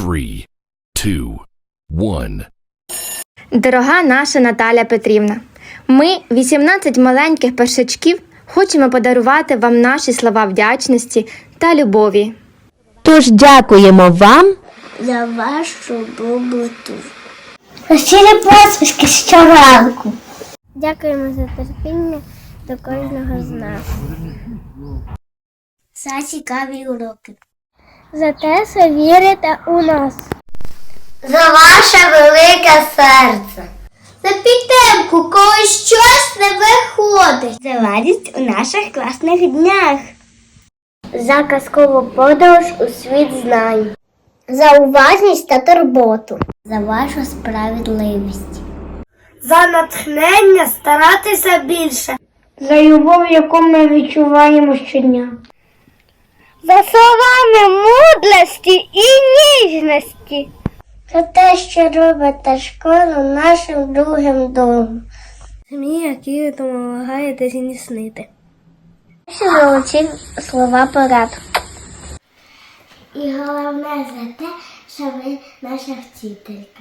three, two, one. Дорога наша Наталя Петрівна, ми, 18 маленьких першачків, хочемо подарувати вам наші слова вдячності та любові. Тож дякуємо вам за вашу доброту. Щирі посмішки щоранку. Дякуємо за терпіння до кожного з нас. За цікаві уроки. За те, що вірите у нас. За ваше велике серце. За підтримку, коли щось не виходить. За радість у наших класних днях. За казкову подорож у світ знань. За уважність та турботу. За вашу справедливість. За натхнення старатися більше. За любов, яку ми відчуваємо щодня. За словами мудрості і ніжності. За те, що робите школу нашим другим домом. Змі, які допомагаєте зміцнити. Ще золоті слова порад. І головне за те, що ви наша вчителька.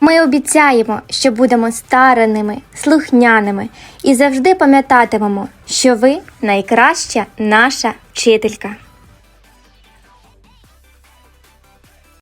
Ми обіцяємо, що будемо старанними, слухняними і завжди пам'ятатимемо, що ви найкраща наша вчителька.